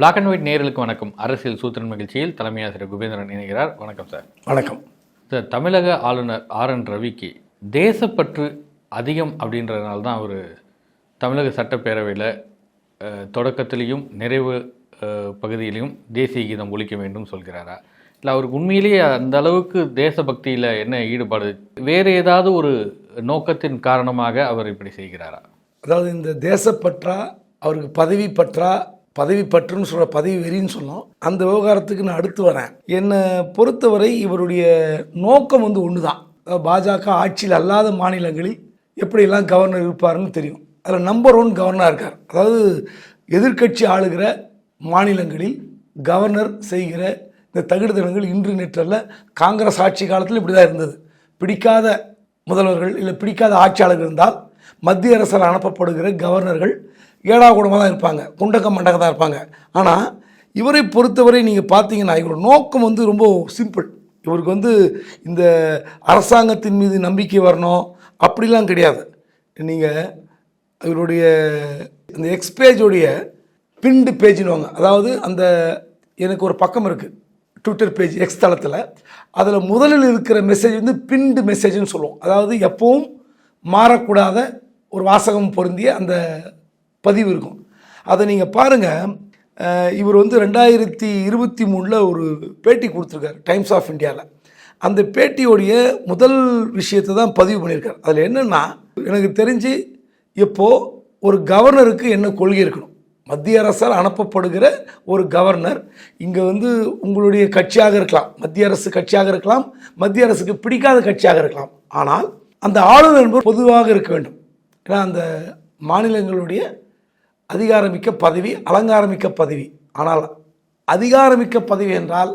Black and white நேயர்களுக்கு வணக்கம். அரசியல் சூத்திரன் மகிழ்ச்சியில் தலைமை ஆசிரியர் குபேந்திரன் இணைகிறார். வணக்கம் சார் வணக்கம். சார் தமிழக ஆளுநர் ஆர் என் ரவிக்கு தேசப்பற்று அதிகம் அப்படின்றதுனால தான் அவர் தமிழக சட்டப்பேரவையில் தொடக்கத்திலையும் நிறைவு பகுதியிலையும் தேசிய கீதம் ஒலிக்க வேண்டும் சொல்கிறாரா? இல்லை அவருக்கு உண்மையிலேயே அந்த அளவுக்கு தேசபக்தியில் என்ன ஈடுபாடு? வேறு ஏதாவது ஒரு நோக்கத்தின் காரணமாக அவர் இப்படி செய்கிறாரா? அதாவது இந்த தேசப்பற்றா அவருக்கு பதவி பற்றா பதவி பற்றுன்னு சொல்கிற பதவி வெறின்னு சொன்னோம். அந்த விவகாரத்துக்கு நான் அடுத்து வரேன். என்னை பொறுத்தவரை இவருடைய நோக்கம் வந்து ஒன்று தான் பாஜக ஆட்சியில் அல்லாத மாநிலங்களில் எப்படியெல்லாம் கவர்னர் இருப்பாருன்னு தெரியும். அதில் நம்பர் ஒன் கவர்னராக இருக்கார். அதாவது எதிர்க்கட்சி ஆளுகிற மாநிலங்களில் கவர்னர் செய்கிற இந்த தகுடுதனங்கள் இன்று நேற்றல்ல காங்கிரஸ் ஆட்சி காலத்தில் இப்படி தான் இருந்தது. பிடிக்காத முதல்வர்கள் இல்லை பிடிக்காத ஆட்சியாளர்கள் இருந்தால் மத்திய அரசால் அனுப்பப்படுகிற கவர்னர்கள் ஏடா கூடமாக தான் இருப்பாங்க குண்டக்க மண்டக தான் இருப்பாங்க. ஆனால் இவரை பொறுத்தவரை நீங்கள் பார்த்தீங்கன்னா இவரோட நோக்கம் வந்து ரொம்ப சிம்பிள் இவருக்கு வந்து இந்த அரசாங்கத்தின் மீது நம்பிக்கை வரணும் அப்படிலாம் கிடையாது. நீங்கள் இவருடைய அந்த எக்ஸ்பேஜோடைய பின்டு பேஜ்னுவாங்க அதாவது அந்த எனக்கு ஒரு பக்கம் இருக்குது ட்விட்டர் பேஜ் எக்ஸ் தளத்தில். அதில் முதலில் இருக்கிற மெசேஜ் வந்து பின்டு மெசேஜ்னு சொல்லுவோம். அதாவது எப்பவும் மாறக்கூடாத ஒரு வாசகம் பொருந்திய அந்த பதிவு இருக்கும். அதை நீங்கள் பாருங்கள் இவர் வந்து ரெண்டாயிரத்தி இருபத்தி மூணில் ஒரு பேட்டி கொடுத்துருக்காரு டைம்ஸ் ஆஃப் இந்தியாவில் அந்த பேட்டியோடைய முதல் விஷயத்தை தான் பதிவு பண்ணியிருக்கார். அதில் என்னென்னா எனக்கு தெரிஞ்சு இப்போது ஒரு கவர்னருக்கு என்ன கொள்கை இருக்கணும்? மத்திய அரசால் அனுப்பப்படுகிற ஒரு கவர்னர் இங்கே வந்து உங்களுடைய கட்சியாக இருக்கலாம். மத்திய அரசு கட்சியாக இருக்கலாம். மத்திய அரசுக்கு பிடிக்காத கட்சியாக இருக்கலாம். ஆனால் அந்த ஆளுநர் பொதுவாக இருக்க வேண்டும். ஏன்னா அந்த மாநிலங்களுடைய அதிகாரமிக்க பதவி அலங்காரமிக்க பதவி. ஆனால் அதிகாரமிக்க பதவி என்றால்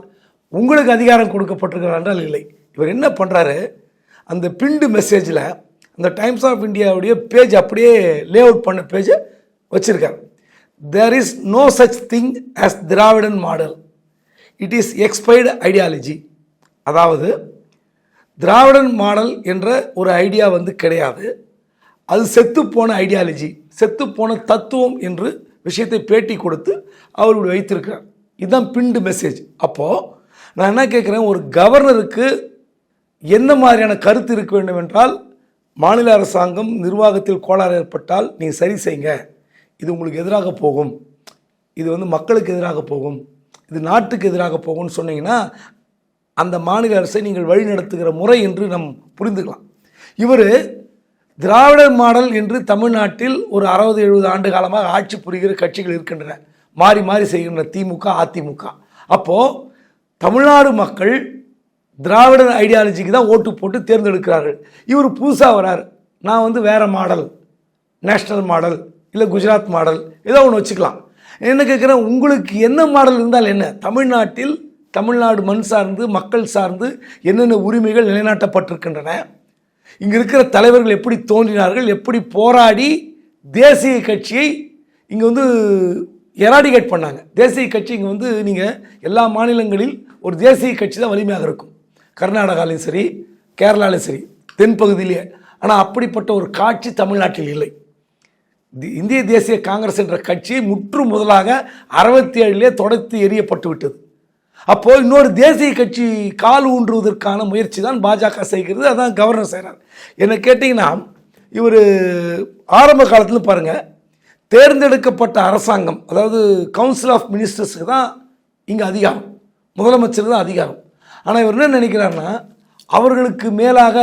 உங்களுக்கு அதிகாரம் கொடுக்கப்பட்டிருக்கிறார் என்றால் இல்லை. இவர் என்ன பண்ணுறாரு அந்த பிண்டு மெசேஜில் அந்த டைம்ஸ் ஆஃப் இந்தியாவுடைய பேஜ் அப்படியே லே அவுட் பண்ண பேஜை வச்சுருக்கார். There is no such thing as Dravidian model. It is expired ideology அதாவது திராவிடன் மாடல் என்ற ஒரு ஐடியா வந்து கிடையாது. அது செத்துப்போன ஐடியாலஜி செத்துப்போன தத்துவம் என்று விஷயத்தை பேட்டி கொடுத்து அவர் இப்படி வைத்திருக்கிறார். இதுதான் பிண்டு மெசேஜ் அப்போது நான் என்ன கேட்குறேன்? ஒரு கவர்னருக்கு என்ன மாதிரியான கருத்து இருக்க வேண்டும் என்றால் மாநில அரசாங்கம் நிர்வாகத்தில் கோளாறு ஏற்பட்டால் நீங்கள் சரி செய்யுங்க. இது உங்களுக்கு எதிராக போகும். இது வந்து மக்களுக்கு எதிராக போகும். இது நாட்டுக்கு எதிராக போகும்னு சொன்னீங்கன்னா அந்த மாநில அரசை நீங்கள் வழிநடத்துகிற முறை என்று நம் புரிந்துக்கலாம். இவர் திராவிடர் மாடல் என்று தமிழ்நாட்டில் ஒரு அறுபது எழுபது ஆண்டு காலமாக ஆட்சி புரிகிற கட்சிகள் இருக்கின்றன. மாறி மாறி செய்கின்ற திமுக அதிமுக. அப்போது தமிழ்நாடு மக்கள் திராவிடர் ஐடியாலஜிக்கு தான் ஓட்டு போட்டு தேர்ந்தெடுக்கிறார்கள். இவர் புதுசாக வரார். நான் வந்து வேறு மாடல் நேஷ்னல் மாடல் இல்லை குஜராத் மாடல் ஏதோ ஒன்று வச்சுக்கலாம். என்ன கேட்குறேன் உங்களுக்கு என்ன மாடல் இருந்தால் என்ன? தமிழ்நாட்டில் தமிழ்நாடு மண் சார்ந்து மக்கள் சார்ந்து என்னென்ன உரிமைகள் நிலைநாட்டப்பட்டிருக்கின்றன? இங்கே இருக்கிற தலைவர்கள் எப்படி தோன்றினார்கள் எப்படி போராடி தேசிய கட்சியை இங்கே வந்து எராடிகேட் பண்ணாங்க. தேசிய கட்சி இங்கே வந்து நீங்கள் எல்லா மாநிலங்களில் ஒரு தேசிய கட்சி தான் வலிமையாக இருக்கும். கர்நாடகாலையும் சரி கேரளாலையும் சரி தென்பகுதியிலே ஆனால் அப்படிப்பட்ட ஒரு காட்சி தமிழ்நாட்டில் இல்லை. தி- இந்திய தேசிய காங்கிரஸ் என்ற கட்சி முற்று முதலாக அறுபத்தி ஏழிலே தொடர்த்து எரியப்பட்டு விட்டது. அப்போது இன்னொரு தேசிய கட்சி கால் ஊன்றுவதற்கான முயற்சி தான் பாஜக செய்கிறது அதான் கவர்னர் செய்கிறார் என்னை கேட்டிங்கன்னா இவர் ஆரம்ப காலத்தில் பாருங்கள் தேர்ந்தெடுக்கப்பட்ட அரசாங்கம் அதாவது கவுன்சில் ஆஃப் மினிஸ்டர்ஸுக்கு தான் இங்கே அதிகாரம் முதலமைச்சர் தான் அதிகாரம். ஆனால் இவர் என்ன நினைக்கிறார்னா அவர்களுக்கு மேலாக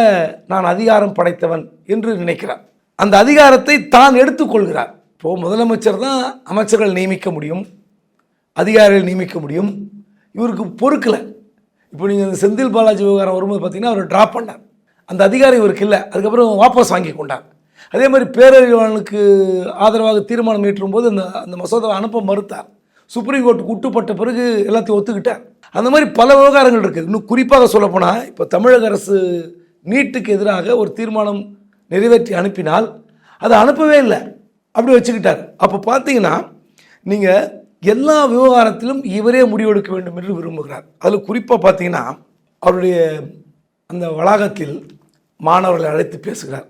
நான் அதிகாரம் படைத்தவன் என்று நினைக்கிறார். அந்த அதிகாரத்தை தான் எடுத்துக்கொள்கிறார். இப்போது முதலமைச்சர் தான் அமைச்சர்கள் நியமிக்க முடியும் அதிகாரிகள் நியமிக்க முடியும் இவருக்கு பொறுக்கலை. இப்போ நீங்கள் இந்த செந்தில் பாலாஜி விவகாரம் வரும்போது பார்த்தீங்கன்னா அவர் ட்ராப் பண்ணார். அந்த அதிகாரம் இவருக்கு இல்லை. அதுக்கப்புறம் வாபஸ் வாங்கி கொண்டார். அதே மாதிரி பேரறிவாளனுக்கு ஆதரவாக தீர்மானம் ஏற்றும் போது அந்த அந்த மசோதாவை அனுப்ப மறுத்தார். சுப்ரீம் கோர்ட்டுக்கு உட்டுப்பட்ட பிறகு எல்லாத்தையும் ஒத்துக்கிட்டார். அந்த மாதிரி பல விவகாரங்கள் இருக்குது. இன்னும் குறிப்பாக சொல்லப்போனால் இப்போ தமிழக அரசு நீட்டுக்கு எதிராக ஒரு தீர்மானம் நிறைவேற்றி அனுப்பினால் அதை அனுப்பவே இல்லை. அப்படி வச்சுக்கிட்டார். அப்போ பார்த்தீங்கன்னா நீங்கள் எல்லா விவகாரத்திலும் இவரே முடிவெடுக்க வேண்டும் என்று விரும்புகிறார். அதில் குறிப்பாக பார்த்தீங்கன்னா அவருடைய அந்த வளாகத்தில் மாணவர்களை அழைத்து பேசுகிறார்.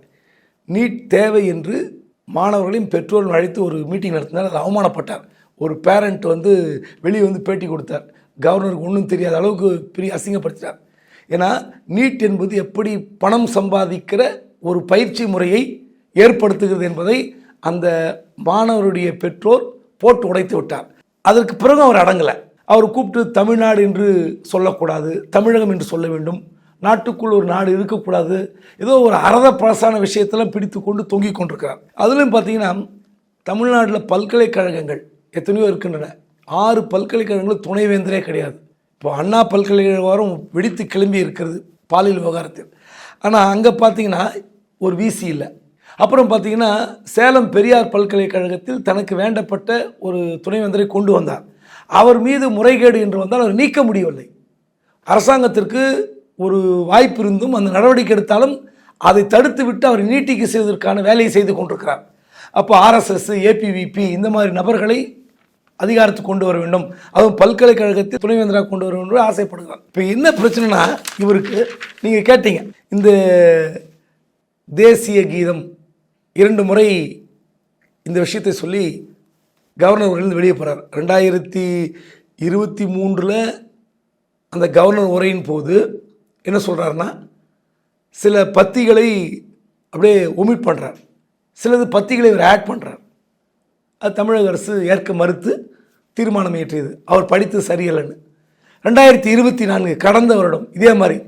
நீட் தேவை என்று மாணவர்களையும் பெற்றோர்கள் அழைத்து ஒரு மீட்டிங் நடத்தினார். அது அவமானப்பட்டார். ஒரு பேரண்ட் வந்து வெளியே வந்து பேட்டி கொடுத்தார். கவர்னருக்கு ஒன்றும் தெரியாத அளவுக்கு பெரிய அசிங்கப்படுத்தினார். ஏன்னா நீட் என்பது எப்படி பணம் சம்பாதிக்கிற ஒரு பயிற்சி முறையை ஏற்படுத்துகிறது என்பதை அந்த மாணவருடைய பெற்றோர் போட்டு உடைத்து விட்டார். அதற்கு பிறகு அவர் அடங்கலை. அவர் கூப்பிட்டு தமிழ்நாடு என்று சொல்லக்கூடாது தமிழகம் என்று சொல்ல வேண்டும். நாட்டுக்குள் ஒரு நாடு இருக்கக்கூடாது. ஏதோ ஒரு அறத பழசான விஷயத்தெல்லாம் பிடித்து கொண்டு தொங்கி கொண்டிருக்கிறார். அதுலேயும் பார்த்தீங்கன்னா தமிழ்நாட்டில் பல்கலைக்கழகங்கள் எத்தனையோ இருக்கின்றன. ஆறு பல்கலைக்கழகங்கள் துணைவேந்தரே கிடையாது. இப்போ அண்ணா பல்கலைக்கழகம் வெடித்து கிளம்பி இருக்கிறது பாலியல் விவகாரத்தில். ஆனால் அங்கே பார்த்தீங்கன்னா ஒரு விசி இல்லை. அப்புறம் பார்த்தீங்கன்னா சேலம் பெரியார் பல்கலைக்கழகத்தில் தனக்கு வேண்டப்பட்ட ஒரு துணைவேந்தரை கொண்டு வந்தார். அவர் மீது முறைகேடு என்று வந்தால் அவர் நீக்க முடியவில்லை. அரசாங்கத்திற்கு ஒரு வாய்ப்பு இருந்தும் அந்த நடவடிக்கை எடுத்தாலும் அதை தடுத்து விட்டு அவர் நீட்டிக்கு செய்வதற்கான வேலையை செய்து கொண்டிருக்கிறார். அப்போ ஆர்எஸ்எஸ் ஏபிவிபி இந்த மாதிரி நபர்களை அதிகாரத்துக்கு கொண்டு வர வேண்டும். அதுவும் பல்கலைக்கழகத்தில் துணைவேந்தராக கொண்டு வர வேண்டும் என்று ஆசைப்படுகிறார். இப்போ என்ன பிரச்சனைனா இவருக்கு நீங்கள் கேட்டீங்க இந்த தேசிய கீதம் இரண்டு முறை இந்த விஷயத்தை சொல்லி கவர்னர் அவர்கள் வெளியே போகிறார் ரெண்டாயிரத்தி இருபத்தி மூன்றில் அந்த கவர்னர் உரையின் போது என்ன சொல்கிறாருன்னா சில பத்திகளை அப்படியே ஒமிட் பண்ணுறார் சிலது பத்திகளை இவர் ஆட் பண்ணுறார் அது தமிழக அரசு ஏற்க மறுத்து தீர்மானம் இயற்றியது. அவர் படித்தது சரியில்லைன்னு. ரெண்டாயிரத்தி இருபத்தி நான்கு கடந்த வருடம் இதே மாதிரி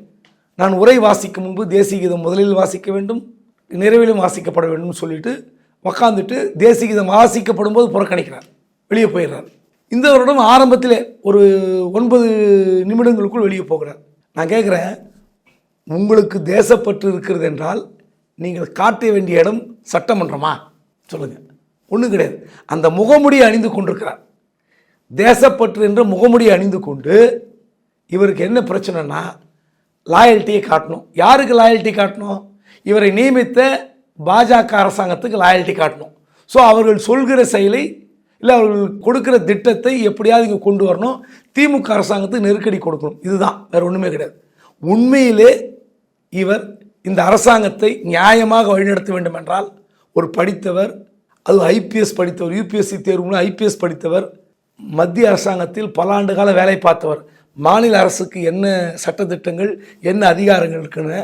நான் உரை வாசிக்கும் முன்பு தேசிய கீதம் முதலில் வாசிக்க வேண்டும். நிறைவிலும் வாசிக்கப்பட வேண்டும் சொல்லிட்டு உக்காந்துட்டு தேசிய கீதம் வாசிக்கப்படும் போது புறக்கணிக்கிறார். வெளியே போயிடுறார். இந்த வருடம் ஆரம்பத்திலே ஒரு ஒன்பது நிமிடங்களுக்குள் வெளியே போகிறார். நான் கேட்குறேன் உங்களுக்கு தேசப்பற்று இருக்கிறது என்றால் நீங்கள் காட்ட வேண்டிய இடம் சட்டமன்றமா? சொல்லுங்கள் ஒன்றும் கிடையாது. அந்த முகமுடியை அணிந்து கொண்டிருக்கிறார். தேசப்பற்று என்ற முகமுடியை அணிந்து கொண்டு இவருக்கு என்ன பிரச்சனைனா லாயல்ட்டியை காட்டணும். யாருக்கு லாயல்ட்டி காட்டணும்? இவரை நியமித்த பாஜக அரசாங்கத்துக்கு லாயல்ட்டி காட்டணும். ஸோ அவர்கள் சொல்கிற செயலை இல்லை அவர்கள் கொடுக்குற திட்டத்தை எப்படியாவது இங்கே கொண்டு வரணும். திமுக அரசாங்கத்துக்கு நெருக்கடி கொடுக்கணும். இதுதான். வேறு ஒன்றுமே கிடையாது. உண்மையிலே இவர் இந்த அரசாங்கத்தை நியாயமாக வழிநடத்த வேண்டும் என்றால் ஒரு படித்தவர் அது ஐபிஎஸ் படித்தவர் யூபிஎஸ்சி தேர்வுல ஐபிஎஸ் படித்தவர் மத்திய அரசாங்கத்தில் பல ஆண்டு கால வேலை பார்த்தவர் மாநில அரசுக்கு என்ன சட்டத்திட்டங்கள் என்ன அதிகாரங்கள் இருக்குன்னு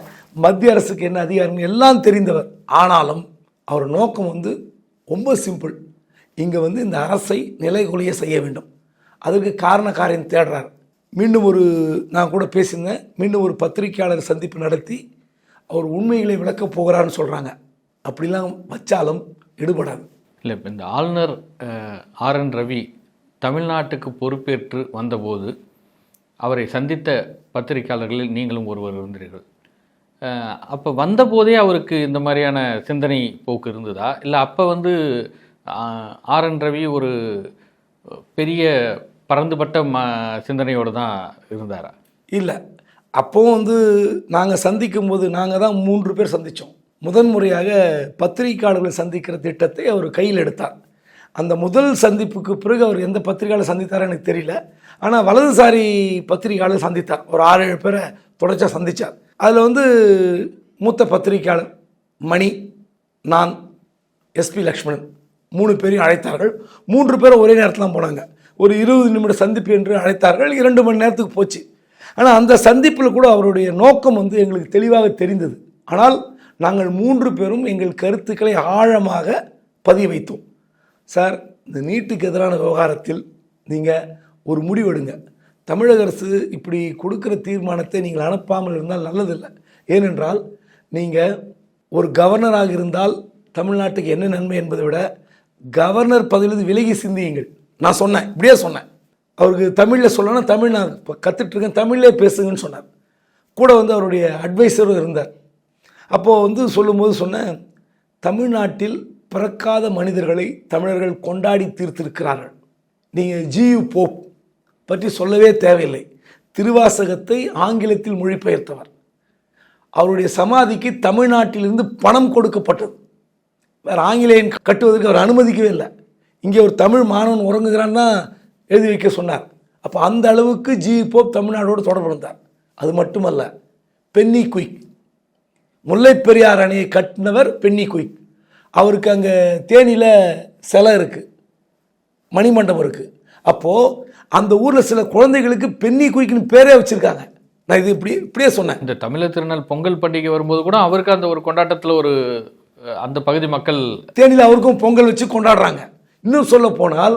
மத்திய அரசுக்கு என்ன அதிகாரங்கள் எல்லாம் தெரிந்தவர். ஆனாலும் அவர் நோக்கம் வந்து ரொம்ப சிம்பிள். இங்கே வந்து இந்த அரசை நிலைகுலைய செய்ய வேண்டும். அதற்கு காரண காரியம் தேடுறார். மீண்டும் ஒரு நான் கூட பேசியிருந்தேன் மீண்டும் ஒரு பத்திரிகையாளர் சந்திப்பு நடத்தி அவர் உண்மைகளை விளக்கப் போகிறான்னு சொல்கிறாங்க அப்படிலாம் வச்சாலும் எடுபடாது. இல்லை இப்போ இந்த ஆளுநர் ஆர் என் ரவி தமிழ்நாட்டுக்கு பொறுப்பேற்று வந்தபோது அவரை சந்தித்த பத்திரிகையாளர்களில் நீங்களும் ஒருவர் இருந்தீர்கள். அப்போ வந்தபோதே அவருக்கு இந்த மாதிரியான சிந்தனை போக்கு இருந்ததா? இல்லை அப்போ வந்து ஆர்என் ஆர் என் ரவி ஒரு பெரிய பறந்துபட்ட ம சிந்தனையோடு தான் இருந்தாரா? இல்லை. அப்போது வந்து நாங்கள் சந்திக்கும் போது நாங்கள் தான் மூன்று பேர் சந்தித்தோம் முதன்முறையாக பத்திரிகையாளர்களை சந்திக்கிற திட்டத்தை அவர் கையில் எடுத்தார். அந்த முதல் சந்திப்புக்கு பிறகு அவர் எந்த பத்திரிகையாளர் சந்தித்தாரோ எனக்கு தெரியல. ஆனால் வலதுசாரி பத்திரிகையாளர் சந்தித்தார். ஒரு ஆறு ஏழு பேரை தொடர்ச்சியாக சந்தித்தார் அதில் வந்து மூத்த பத்திரிகையாளர் மணி நான் எஸ்பி லக்ஷ்மணன் மூணு பேரையும் அழைத்தார்கள். மூன்று பேரும் ஒரே நேரத்தில் தான் போனாங்க. ஒரு இருபது நிமிட சந்திப்பு என்று அழைத்தார்கள். இரண்டு மணி நேரத்துக்கு போச்சு. ஆனால் அந்த சந்திப்பில் கூட அவருடைய நோக்கம் வந்து எங்களுக்கு தெளிவாக தெரிந்தது. ஆனால் நாங்கள் மூன்று பேரும் எங்கள் கருத்துக்களை ஆழமாக பதிய வைத்தோம். சார் இந்த நீட்டுக்கு எதிரான விவகாரத்தில் நீங்கள் ஒரு முடிவெடுங்க. தமிழக அரசு இப்படி கொடுக்குற தீர்மானத்தை நீங்கள் அனுப்பாமல் இருந்தால் நல்லதில்லை. ஏனென்றால் நீங்கள் ஒரு கவர்னராக இருந்தால் தமிழ்நாட்டுக்கு என்ன நன்மை என்பதை விட கவர்னர் பதவியிலிருந்து விலகி சிந்தியுங்கள். நான் சொன்னேன் இப்படியே சொன்னேன். அவருக்கு தமிழில் சொல்லணும் தமிழ் நான் இப்போ கற்றுட்ருக்கேன் தமிழ்லே பேசுங்கன்னு சொன்னார். கூட வந்து அவருடைய அட்வைசரும் இருந்தார். அப்போது வந்து சொல்லும்போது சொன்னேன் தமிழ்நாட்டில் பிறக்காத மனிதர்களை தமிழர்கள் கொண்டாடி தீர்த்திருக்கிறார்கள். நீங்கள் ஜியு போப் பற்றி சொல்லவே தேவையில்லை. திருவாசகத்தை ஆங்கிலத்தில் மொழிபெயர்த்தவர். அவருடைய சமாதிக்கு தமிழ்நாட்டிலிருந்து பணம் கொடுக்கப்பட்டது. வேறு ஆங்கிலேயன் கட்டுவதற்கு அவர் அனுமதிக்கவே இல்லை. இங்கே ஒரு தமிழ் மாணவன் உறங்குகிறான்னா எழுதி வைக்க சொன்னார். அப்போ அந்த அளவுக்கு ஜி போப் தமிழ்நாடோடு தொடர்பு இருந்தார் அது மட்டுமல்ல பென்னி குயிக். முல்லைப் பெரியார் அணையை கட்டினவர் பென்னி குயிக். அவருக்கு அங்கே தேனியில் சிலை இருக்குது மணிமண்டபம் இருக்குது அப்போது அந்த ஊரில் சில குழந்தைகளுக்கு பெண்ணி குயிக்குன்னு பேரே வச்சுருக்காங்க. நான் இது இப்படி இப்படியே சொன்னேன். இந்த தமிழர் திருநாள் பொங்கல் பண்டிகை வரும்போது கூட அவருக்கு அந்த ஒரு கொண்டாட்டத்தில் ஒரு அந்த பகுதி மக்கள் தேனியில் அவருக்கும் பொங்கல் வச்சு கொண்டாடுறாங்க. இன்னும் சொல்ல போனால்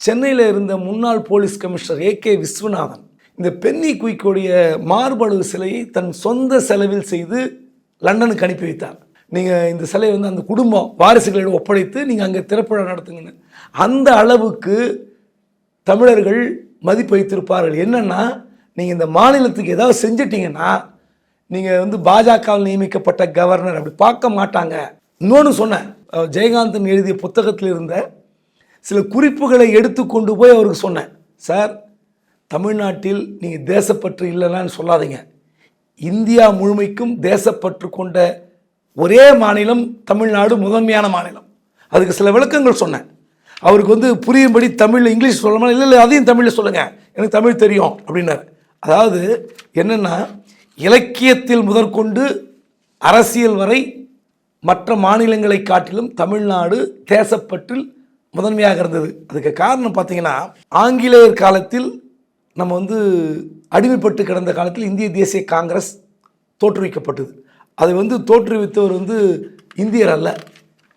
சென்னையில் இருந்த முன்னாள் police commissioner A K Viswanathan இந்த பென்னி குயிக்கோடைய மார்பளவு சிலையை தன் சொந்த செலவில் செய்து லண்டனுக்கு அனுப்பி வைத்தார். நீங்கள் இந்த சிலையை வந்து அந்த குடும்பம் வாரிசுகளிடம் ஒப்படைத்து நீங்கள் அங்கே திறப்புழா நடத்துங்கன்னு. அந்த அளவுக்கு தமிழர்கள் மதிப்பு வைத்திருப்பார்கள். என்னென்னா நீங்கள் இந்த மாநிலத்துக்கு ஏதாவது செஞ்சிட்டிங்கன்னா நீங்கள் வந்து பாஜகவில் நியமிக்கப்பட்ட கவர்னர் அப்படி பார்க்க மாட்டாங்க. இன்னொன்று சொன்னேன். ஜெயகாந்தன் எழுதிய புத்தகத்தில் இருந்த சில குறிப்புகளை எடுத்து கொண்டு போய் அவருக்கு சொன்னேன். சார் தமிழ்நாட்டில் நீங்கள் தேசப்பற்று இல்லைன்னு சொல்லாதீங்க. இந்தியா முழுமைக்கும் தேசப்பற்று கொண்ட ஒரே மாநிலம் தமிழ்நாடு முதன்மையான மாநிலம். அதுக்கு சில விளக்கங்கள் சொன்னேன். அவருக்கு வந்து புரியும்படி தமிழில் இங்கிலீஷ் சொல்லணும் இல்லை இல்லை அதையும் தமிழில் சொல்லுங்கள் எனக்கு தமிழ் தெரியும் அப்படின்னாரு. அதாவது என்னென்னா இலக்கியத்தில் முதற்கொண்டு அரசியல் வரை மற்ற மாநிலங்களை காட்டிலும் தமிழ்நாடு தேசப்பற்றில் முதன்மையாக இருந்தது. அதுக்கு காரணம் பார்த்தீங்கன்னா ஆங்கிலேயர் காலத்தில் நம்ம வந்து அடிமைப்பட்டு கிடந்த காலத்தில் இந்திய தேசிய காங்கிரஸ் தோற்றுவிக்கப்பட்டது. அதை வந்து தோற்றுவித்தவர் வந்து இந்தியர் அல்ல.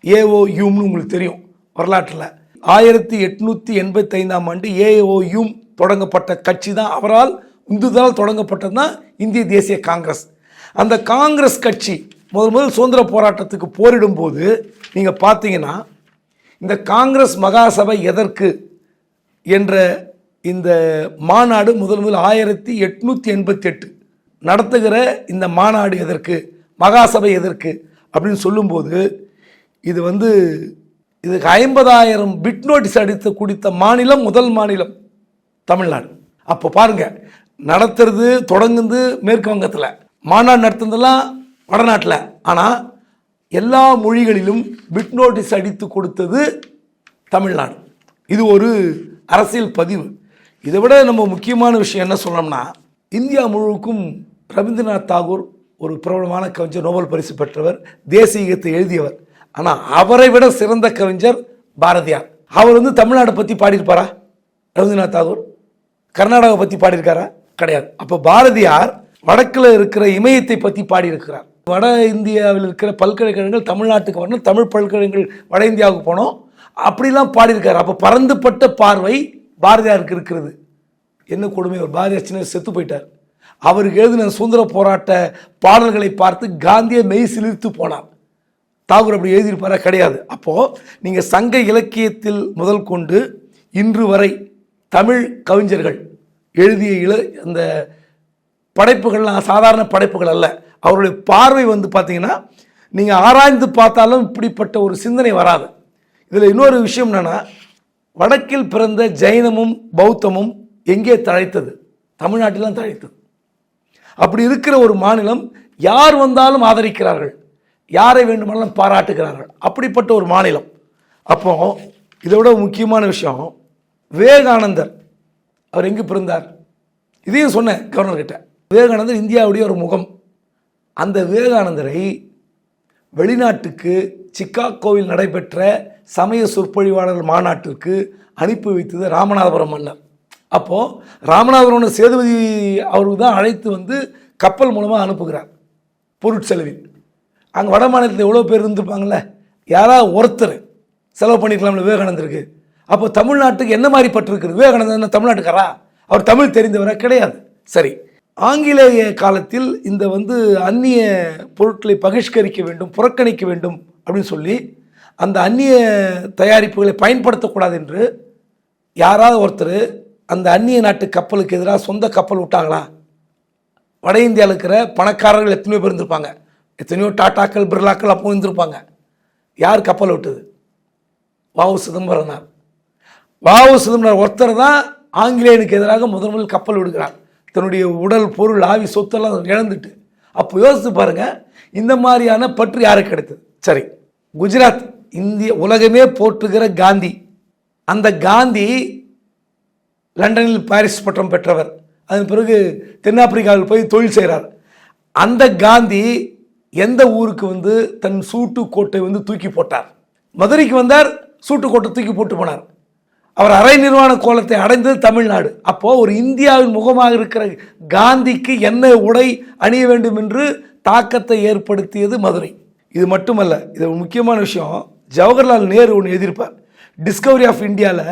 ஏஓ யூம்னு உங்களுக்கு தெரியும் வரலாற்றில். ஆயிரத்தி எட்நூற்றி எண்பத்தைந்தாம் ஆண்டு ஏஓ யூம் தொடங்கப்பட்ட கட்சி தான். அவரால் இந்துதால் தொடங்கப்பட்டது தான் இந்திய தேசிய காங்கிரஸ். அந்த காங்கிரஸ் கட்சி முதல் முதல் சுதந்திர போராட்டத்துக்கு போரிடும்போது நீங்கள் பார்த்தீங்கன்னா இந்த காங்கிரஸ் மகாசபை எதற்கு என்ற இந்த மாநாடு முதல் முதல் ஆயிரத்தி எட்நூற்றி எண்பத்தி எட்டு நடத்துகிற இந்த மாநாடு எதற்கு? மகாசபை எதற்கு? அப்படின்னு சொல்லும்போது இது வந்து இதுக்கு ஐம்பதாயிரம் பிட் நோட்டீஸ் அடித்து குடித்த மாநிலம் முதல் மாநிலம் தமிழ்நாடு. அப்போ பாருங்கள் நடத்துறது தொடங்குது மேற்கு வங்கத்தில். மாநாடு நடத்துனதெல்லாம் வடநாட்டில். ஆனால் எல்லா மொழிகளிலும் பிட் நோட்டீஸ் அடித்து கொடுத்தது தமிழ்நாடு. இது ஒரு அரசியல் பதிவு. இதை விட நம்ம முக்கியமான விஷயம் என்ன சொல்லணும்னா இந்தியா முழுவதுக்கும் ரவீந்திரநாத் தாகூர் ஒரு பிரபலமான கவிஞர் நோபல் பரிசு பெற்றவர் தேசியத்தை எழுதியவர். ஆனால் அவரை விட சிறந்த கவிஞர் பாரதியார். அவர் வந்து தமிழ்நாட்டை பற்றி பாடியிருப்பாரா? ரவீந்திரநாத் தாகூர். கர்நாடகாவை பற்றி பாடியிருக்காரா? கிடையாது. அப்போ பாரதியார் வடக்கில் இருக்கிற இமயத்தை பற்றி பாடியிருக்கிறார். வட இந்தியாவில் இருக்கிற பல்கலைக்கழகங்கள் தமிழ்நாட்டுக்கு வரணும். தமிழ் பல்கலைக்கழகங்கள் வட இந்தியாவுக்கு போனோம் அப்படிலாம் பாடியிருக்காரு. அப்போ பறந்துபட்ட பார்வை பாரதியாருக்கு இருக்கிறது. என்ன கொடுமை? அவர் பாரதியார் சின்ன செத்து போயிட்டார். அவர் எழுதின சுதந்திர போராட்ட பாடல்களை பார்த்து காந்தியை மெய் சிலிர்த்து போனார் தாகூர் அப்படி எழுதியிருப்பாரா? கிடையாது. அப்போது நீங்கள் சங்க இலக்கியத்தில் முதல் கொண்டு இன்று வரை தமிழ் கவிஞர்கள் எழுதிய இல அந்த படைப்புகள்லாம் சாதாரண படைப்புகள் அல்ல. அவருடைய பார்வை வந்து பார்த்தீங்கன்னா நீங்கள் ஆராய்ந்து பார்த்தாலும் இப்படிப்பட்ட ஒரு சிந்தனை வராது. இதில் இன்னொரு விஷயம் என்னென்னா வடக்கில் பிறந்த ஜைனமும் பௌத்தமும் எங்கே தழைத்தது? தமிழ்நாட்டில் தான் தழைத்தது. அப்படி இருக்கிற ஒரு மாநிலம் யார் வந்தாலும் ஆதரிக்கிறார்கள். யாரை வேண்டுமானாலும் பாராட்டுகிறார்கள். அப்படிப்பட்ட ஒரு மாநிலம். அப்போ இதை விட முக்கியமான விஷயம் விவேகானந்தர். அவர் எங்கே பிறந்தார்? இதையும் சொன்னேன் கவர்னர்கிட்ட. விவேகானந்தர் இந்தியாவுடைய ஒரு முகம். அந்த விவேகானந்தரை வெளிநாட்டுக்கு சிக்காகோவில் நடைபெற்ற சமய சொற்பொழிவாளர் மாநாட்டிற்கு அனுப்பி வைத்தது ராமநாதபுரம் மன்னர். அப்போது ராமநாதபுரம் சேதுபதி அவருக்கு தான் அழைத்து வந்து கப்பல் மூலமாக அனுப்புகிறார் பொருட்செலவில். அங்கே வட மாநிலத்தில் எவ்வளோ பேர் இருந்திருப்பாங்கள்ல யாராவது ஒருத்தர். செலவு பண்ணிக்கலாம்ல விவேகானந்தருக்கு. அப்போ தமிழ்நாட்டுக்கு என்ன மாதிரி பட்டிருக்குது? விவேகானந்தர் தமிழ்நாட்டுக்காரா அவர் தமிழ் தெரிந்தவரா? கிடையாது. சரி. ஆங்கிலேய காலத்தில் இந்த வந்து அந்நிய பொருட்களை பகிஷ்கரிக்க வேண்டும் புறக்கணிக்க வேண்டும் அப்படின்னு சொல்லி அந்த அந்நிய தயாரிப்புகளை பயன்படுத்தக்கூடாது என்று யாராவது ஒருத்தர் அந்த அந்நிய நாட்டு கப்பலுக்கு எதிராக சொந்த கப்பல் விட்டாங்களா? வட இந்தியாவில் இருக்கிற பணக்காரர்கள் எத்தனையோ பேர் இருந்திருப்பாங்க. எத்தனையோ டாட்டாக்கள் பிர்லாக்கள் அப்போ இருந்திருப்பாங்க. யார் கப்பல் விட்டது? வாவு சிதம்பரனார் வாவு சிதம்பரனார் ஒருத்தர் தான் ஆங்கிலேயனுக்கு எதிராக முதன் முதல் கப்பல் விடுகிறார். தன்னுடைய உடல் பொருள் ஆவி சொத்தெல்லாம் இழந்துட்டு. அப்போ யோசித்து பாருங்க இந்த மாதிரியான பற்று யாருக்கு கிடைத்தது? சரி குஜராத் இந்திய உலகமே போற்றுகிற காந்தி. அந்த காந்தி லண்டனில் பாரிஸ் பட்டம் பெற்றவர். அதன் பிறகு தென்னாப்பிரிக்காவில் போய் தொழில் செய்கிறார். அந்த காந்தி எந்த ஊருக்கு வந்து தன் சூட்டு கோட்டை வந்து தூக்கி போட்டார்? மதுரைக்கு வந்தார் சூட்டு கோட்டை தூக்கி போட்டு போனார். அவர் அரை நிர்வாண கோலத்தை அடைந்தது தமிழ்நாடு. அப்போது ஒரு இந்தியாவின் முகமாக இருக்கிற காந்திக்கு என்ன உடை அணிய வேண்டும் என்று தாக்கத்தை ஏற்படுத்தியது மதுரை. இது மட்டுமல்ல இது ஒரு முக்கியமான விஷயம். ஜவஹர்லால் நேரு ஒன்று எழுதியிருப்பார். டிஸ்கவரி ஆஃப் இந்தியாவில்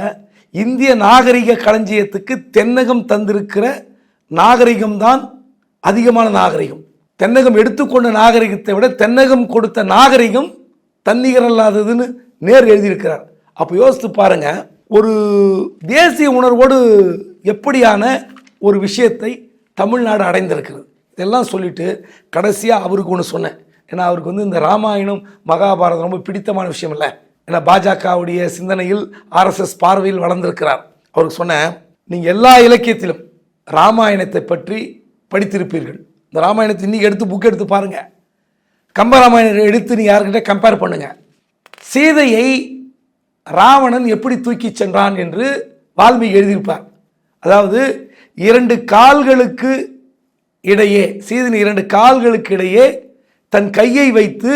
இந்திய நாகரிக களஞ்சியத்துக்கு தென்னகம் தந்திருக்கிற நாகரிகம்தான் அதிகமான நாகரிகம். தென்னகம் எடுத்துக்கொண்ட நாகரிகத்தை விட தென்னகம் கொடுத்த நாகரிகம் தன்னிகரல்லாததுன்னு நேர் எழுதியிருக்கிறார். அப்போ யோசித்து பாருங்க ஒரு தேசிய உணர்வோடு எப்படியான ஒரு விஷயத்தை தமிழ்நாடு அடைந்திருக்கிறது? இதெல்லாம் சொல்லிட்டு கடைசியாக அவருக்கு ஒன்று சொன்னேன். ஏன்னா அவருக்கு வந்து இந்த ராமாயணம் மகாபாரதம் ரொம்ப பிடித்தமான விஷயம் இல்லை. ஏன்னா பாஜகவுடைய சிந்தனையில் ஆர்எஸ்எஸ் பார்வையில் வளர்ந்திருக்கிறார். அவருக்கு சொன்னேன் நீங்கள் எல்லா இலக்கியத்திலும் ராமாயணத்தை பற்றி படித்திருப்பீர்கள். இந்த ராமாயணத்தை இன்னைக்கு எடுத்து புக் எடுத்து பாருங்கள் கம்பராமாயணத்தை எடுத்து நீ யாருக்கிட்ட கம்பேர் பண்ணுங்கள் சீதையை ராவணன் எப்படி தூக்கி சென்றான் என்று வால்மீகி எழுதியிருப்பார். அதாவது இரண்டு கால்களுக்கு இடையே சீதன் இரண்டு கால்களுக்கு இடையே தன் கையை வைத்து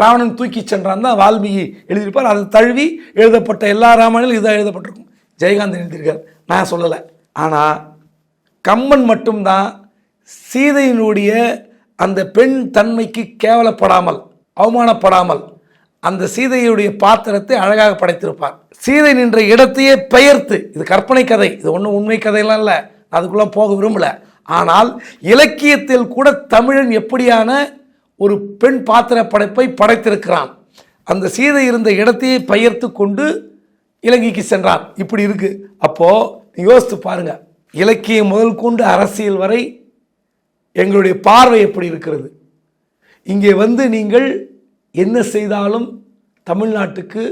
ராவணன் தூக்கி சென்றான் தான் வால்மீகி எழுதியிருப்பார். அதை தழுவி எழுதப்பட்ட எல்லா ராமாயணங்களும் இதாக எழுதப்பட்டிருக்கும். ஜெயகாந்தன் எழுதியிருக்கார். நான் சொல்லலை. ஆனால் கம்மன் மட்டும்தான் சீதையினுடைய அந்த பெண் தன்மைக்கு கேவலப்படாமல் அவமானப்படாமல் அந்த சீதையுடைய பாத்திரத்தை அழகாக படைத்திருப்பார். சீதை நின்ற இடத்தையே பெயர்த்து இது கற்பனை கதை இது ஒன்றும் உண்மை கதையெல்லாம் இல்லை. அதுக்குள்ளே போக விரும்பல. ஆனால் இலக்கியத்தில் கூட தமிழன் எப்படியான ஒரு பெண் பாத்திர படைப்பை படைத்திருக்கிறான். அந்த சீதை இருந்த இடத்தையே பெயர்த்து கொண்டு இலங்கைக்கு சென்றான் இப்படி இருக்கு. அப்போ யோசித்து பாருங்க. இலக்கியம் முதல் கொண்டு அரசியல் வரை எங்களுடைய பார்வை எப்படி இருக்கிறது? இங்கே வந்து நீங்கள் என்ன செய்தாலும் தமிழ்நாட்டுக்கு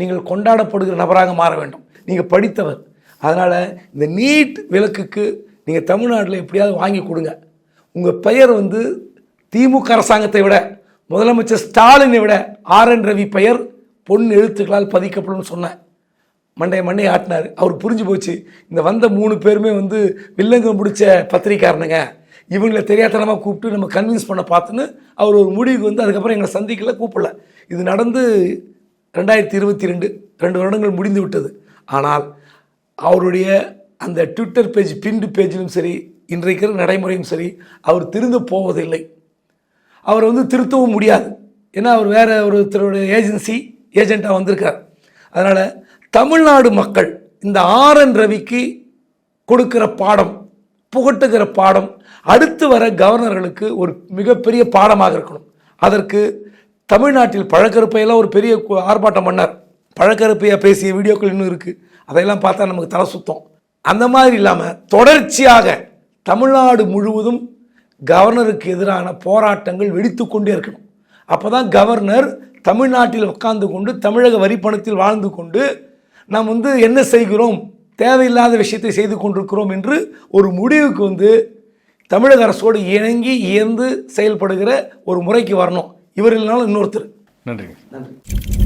நீங்கள் கொண்டாடப்படுகிற நபராக மாற வேண்டும். நீங்கள் படித்தவர். அதனால் இந்த நீட் விளக்குக்கு நீங்கள் தமிழ்நாட்டில் எப்படியாவது வாங்கி கொடுங்க. உங்கள் பெயர் வந்து திமுக அரசாங்கத்தை விட முதலமைச்சர் ஸ்டாலினை விட ஆர் என் ரவி பெயர் பொன் எழுத்துக்களால் பதிக்கப்படும் சொன்னேன் மண்டைய மண்டையை ஆட்டினார். அவர் புரிஞ்சு போச்சு. இந்த வந்த மூணு பேருமே வந்து வில்லங்க முடிச்ச பத்திரிக்காரனுங்க இவங்களை தெரியாதனமாக கூப்பிட்டு நம்ம கன்வின்ஸ் பண்ண பார்த்துன்னு அவர் ஒரு முடிவுக்கு வந்து அதுக்கப்புறம் எங்களை சந்திக்கல கூப்பிடல. இது நடந்து ரெண்டாயிரத்தி இருபத்தி ரெண்டு ரெண்டு வருடங்கள் முடிந்து விட்டது. ஆனால் அவருடைய அந்த ட்விட்டர் பேஜ் பின்டு பேஜிலும் சரி இன்றைக்கு நடைமுறையும் சரி அவர் திருந்து போவதில்லை. அவர் வந்து திருத்தவும் முடியாது. ஏன்னா அவர் வேறு ஒருத்தருடைய ஏஜென்சி ஏஜெண்ட்டாக வந்திருக்கார். அதனால் தமிழ்நாடு மக்கள் இந்த ஆர் என் ரவிக்கு கொடுக்குற பாடம் புகட்டுகிற பாடம் அடுத்து வர கவர்னர்களுக்கு ஒரு மிகப்பெரிய பாடமாக இருக்கணும். அதற்கு தமிழ்நாட்டில் பழக்கருப்பையெல்லாம் ஒரு பெரிய ஆர்ப்பாட்டம் பண்ணார். பழக்கருப்பையாக பேசிய வீடியோக்கள் இன்னும் இருக்குது அதையெல்லாம் பார்த்தா நமக்கு தலை சுத்தம். அந்த மாதிரி இல்லாமல் தொடர்ச்சியாக தமிழ்நாடு முழுவதும் கவர்னருக்கு எதிரான போராட்டங்கள் வெடித்து கொண்டே இருக்கணும். அப்போ தான் கவர்னர் தமிழ்நாட்டில் உட்கார்ந்து கொண்டு தமிழக வரி பணத்தில் வாழ்ந்து கொண்டு நாம் வந்து என்ன செய்கிறோம்? தேவையில்லாத விஷயத்தை செய்து கொண்டிருக்கிறோம் என்று ஒரு முடிவுக்கு வந்து தமிழக அரசோடு இணங்கி இயந்து செயல்படுகிற ஒரு முறைக்கு வரணும். இவர் இல்லைனாலும் இன்னொருத்தர். நன்றி நன்றி.